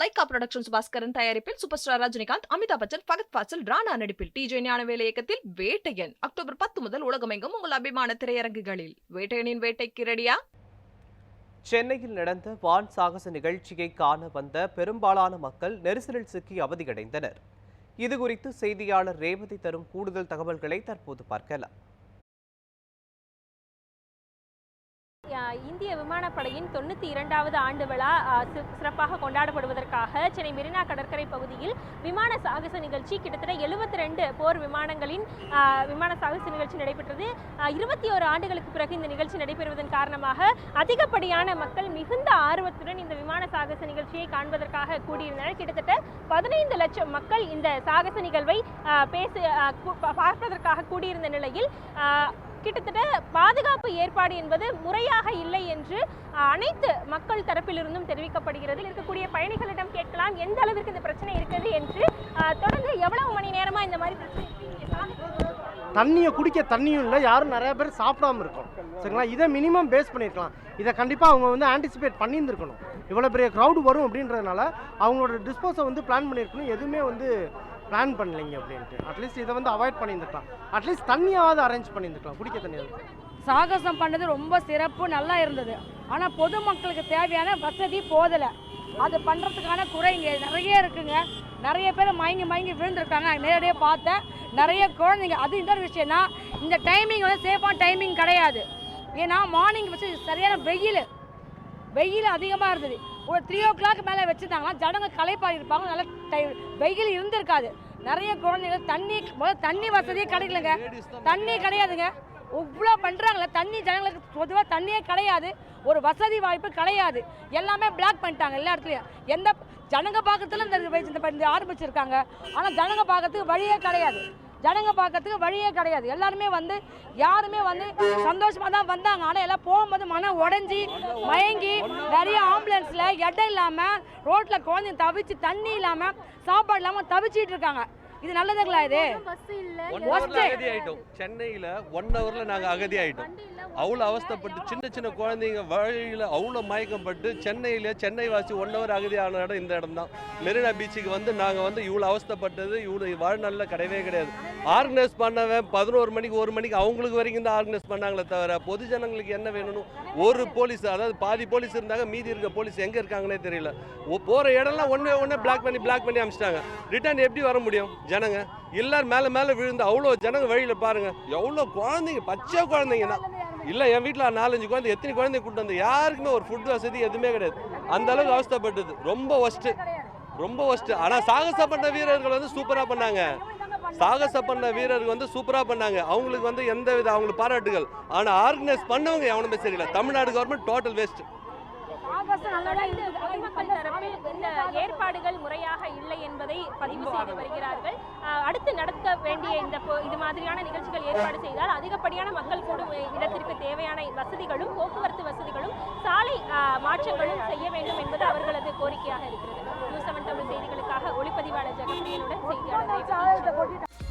Lyca productions Baskaran தயாரிப்பில் super star Rajinikanth Amitabh Bachchan Fahadh Faasil Rana நடிப்பில் DJ ஞானவேல இயக்கத்தில் வேட்டையன். அக்டோபர் பத்து முதல் உலகமெங்கும் உங்கள் அபிமான திரையரங்குகளில். வேட்டையனின் வேட்டைக்கு ரெடியா சென்னையில் நடந்த வான் சாகச நிகழ்ச்சியை காண வந்த பெரும்பாலான மக்கள் நெரிசலில் சிக்கி அவதியடைந்தனர். இது குறித்து செய்தியாளர் ரேவதி தரும் கூடுதல் தகவல்களை தற்போது பார்க்கலாம். இந்திய விமானப்படையின் தொண்ணூற்றி இரண்டாவது ஆண்டு விழா சிறப்பாக கொண்டாடப்படுவதற்காக சென்னை மெரினா கடற்கரை பகுதியில் விமான சாகச நிகழ்ச்சி. கிட்டத்தட்ட 72 ரெண்டு போர் விமானங்களின் விமான சாகச நிகழ்ச்சி நடைபெற்றது. இருபத்தி ஓரு ஆண்டுகளுக்கு பிறகு இந்த நிகழ்ச்சி நடைபெறுவதன் காரணமாக அதிகப்படியான மக்கள் மிகுந்த ஆர்வத்துடன் இந்த விமான சாகச நிகழ்ச்சியை காண்பதற்காக கூடியிருந்தனர். கிட்டத்தட்ட பதினைந்து லட்சம் மக்கள் இந்த சாகச நிகழ்வை பேச பார்ப்பதற்காக கூடியிருந்த நிலையில் கிட்டத்தட்ட பாதுகாப்பு ஏற்பாடு என்பது முறையாக இல்லை என்று அனைத்து மக்கள் தரப்பிலிருந்தும் தெரிவிக்கப்படுகிறது. இருக்கக்கூடிய பயணிகளிடம் கேட்கலாம். எந்த அளவிற்கு இந்த பிரச்சனை இருக்குது என்று தொடர்ந்து எவ்வளவு மணி நேரமா இந்த மாதிரி தண்ணியை குடிக்க தண்ணியும் இல்லை. யாரும் நிறைய பேர் சாப்பிடாம இருக்கோம் சரிங்களா? இதை மினிமம் பேஸ் பண்ணியிருக்கலாம். இதை கண்டிப்பாக அவங்க வந்து ஆன்டிசிபேட் பண்ணியிருந்துருக்கணும். இவ்வளோ பெரிய க்ரௌடு வரும் அப்படின்றதுனால அவங்களோட டிஸ்போஸை வந்து பிளான் பண்ணியிருக்கணும். எதுவுமே வந்து பிளான் பண்ணலைங்க அப்படின்ட்டு. அட்லீஸ்ட் இதை வந்து அவாய்ட் பண்ணியிருந்துக்கலாம். அட்லீஸ்ட் தண்ணியாவது அரேஞ்ச் பண்ணியிருந்துக்கலாம். குடிக்க தண்ணியாவது. சாகசம் பண்ணது ரொம்ப சிறப்பு நல்லா இருந்தது. ஆனால் பொதுமக்களுக்கு தேவையான வசதி போதலை. அது பண்ணுறதுக்கான குறை இங்கே நிறைய இருக்குங்க. நிறைய பேர் மயங்கி மயங்கி விழுந்திருக்காங்க. நான் நேரடியாக பார்த்தேன். நிறைய குழந்தைங்க. அது இன்னொரு விஷயம்னா இந்த டைமிங் வந்து சேஃபான டைமிங் கிடையாது. ஏன்னா மார்னிங் வச்சு சரியான வெயில். வெயில் அதிகமாக இருந்தது. ஒரு த்ரீ ஓ கிளாக் மேலே வச்சுருந்தாங்கன்னா ஜனங்க களைப்பாடி இருப்பாங்க நல்ல டை வெயில் இருந்திருக்காது. நிறைய குழந்தைகள் தண்ணி முதல்ல தண்ணி வசதியே கிடைக்கலங்க. தண்ணி கிடையாதுங்க. இவ்வளோ பண்ணுறாங்களே தண்ணி ஜனங்களுக்கு பொதுவாக தண்ணியே கிடையாது. ஒரு வசதி வாய்ப்பு கிடையாது. எல்லாமே பிளாக் பண்ணிட்டாங்க எல்லா இடத்துலையும். எந்த ஜனங்க பார்க்கறதுல இந்த இந்த இந்த ஆரம்பிச்சிருக்காங்க. ஆனால் ஜனங்க பார்க்கறதுக்கு வழியே கிடையாது. ஜனங்க பார்க்கறதுக்கு வழியே கிடையாது. எல்லாருமே வந்து யாருமே வந்து சந்தோஷமாக தான் வந்தாங்க. ஆனால் எல்லாம் போகும்போது மனம் உடஞ்சி மயங்கி நிறைய ஆம்புலன்ஸில் இடம் இல்லாமல் ரோட்டில் குழந்தைங்க தவிச்சு தண்ணி இல்லாமல் சாப்பாடு இல்லாமல் தவிச்சிட்டு இருக்காங்க. இது நல்லதுங்களா இது? One Worst. ஹவர்ல அகதி ஆயிட்டோம் சென்னையில ஒன் ஹவர்ல நாங்க அகதி ஆயிட்டோம் அவ்வளோ அவஸ்தைப்பட்டு சின்ன சின்ன குழந்தைங்க வழியில அவ்வளோ மயக்கப்பட்டு சென்னையில சென்னை வாசி ஒன் ஹவர் அகதி ஆன இடம் இந்த இடம் தான் மெரினா பீச்சுக்கு வந்து நாங்க வந்து இவ்வளோ அவஸ்தைப்பட்டது இவ்வளோ வாழ்நாளில் கிடையவே கிடையாது. ஆர்கனைஸ் பண்ணவன் பதினோரு மணிக்கு ஒரு மணிக்கு அவங்களுக்கு வரைக்கும் தான் ஆர்கனைஸ் பண்ணாங்களே தவிர பொது ஜனங்களுக்கு என்ன வேணும்னு ஒரு போலீஸ் அதாவது பாதி போலீஸ் இருந்தாங்க மீதி இருக்க போலீஸ் எங்க இருக்காங்கன்னே தெரியல. போற இடம்லாம் ஒண்ணே ஒண்ணே பிளாக் பண்ணி பிளாக் பண்ணி அமிச்சிட்டாங்க. ரிட்டர்ன் எப்படி வர முடியும்? ஜனங்க எல்லாரும் மேலே மேலே விழுந்து அவ்வளோ ஜனங்க வழியில் பாருங்க. எவ்வளோ குழந்தைங்க பச்சை குழந்தைங்க தான் என் வீட்டில் நாலஞ்சு குழந்தை எத்தனை குழந்தைங்க கூட்டு வந்து யாருக்குமே ஒரு ஃபுட் வசதி எதுவுமே கிடையாது. அந்த அளவுக்கு அவஸ்தைப்பட்டது. ரொம்ப ஒஸ்ட்டு ரொம்ப ஒஸ்ட்டு ஆனால் சாகசம் பண்ண வீரர்கள் வந்து சூப்பராக பண்ணாங்க. சாகசம் பண்ண வீரர்கள் வந்து சூப்பராக பண்ணாங்க. அவங்களுக்கு வந்து எந்த வித அவங்களுக்கு பாராட்டுகள். ஆனால் ஆர்கனைஸ் பண்ணவங்க எவனுமே சரியில்லை. தமிழ்நாடு கவர்மெண்ட் டோட்டல் வேஸ்ட் பொதுமக்கள் தரப்பில் இந்த ஏற்பாடுகள் முறையாக இல்லை என்பதை பதிவு செய்து வருகிறார்கள். அடுத்து நடத்த வேண்டிய இந்த இது மாதிரியான நிகழ்ச்சிகள் ஏற்பாடு செய்தால் அதிகப்படியான மக்கள் கூடும் இடத்திற்கு தேவையான வசதிகளும் போக்குவரத்து வசதிகளும் சாலை மாற்றங்களும் செய்ய வேண்டும் என்பது அவர்களது கோரிக்கையாக இருக்கிறது. நியூஸ் செவன் தமிழ் செய்திகளுக்காக ஒளிப்பதிவாளர் ஜெகப்பிரியனுடன் செய்தியாளர்.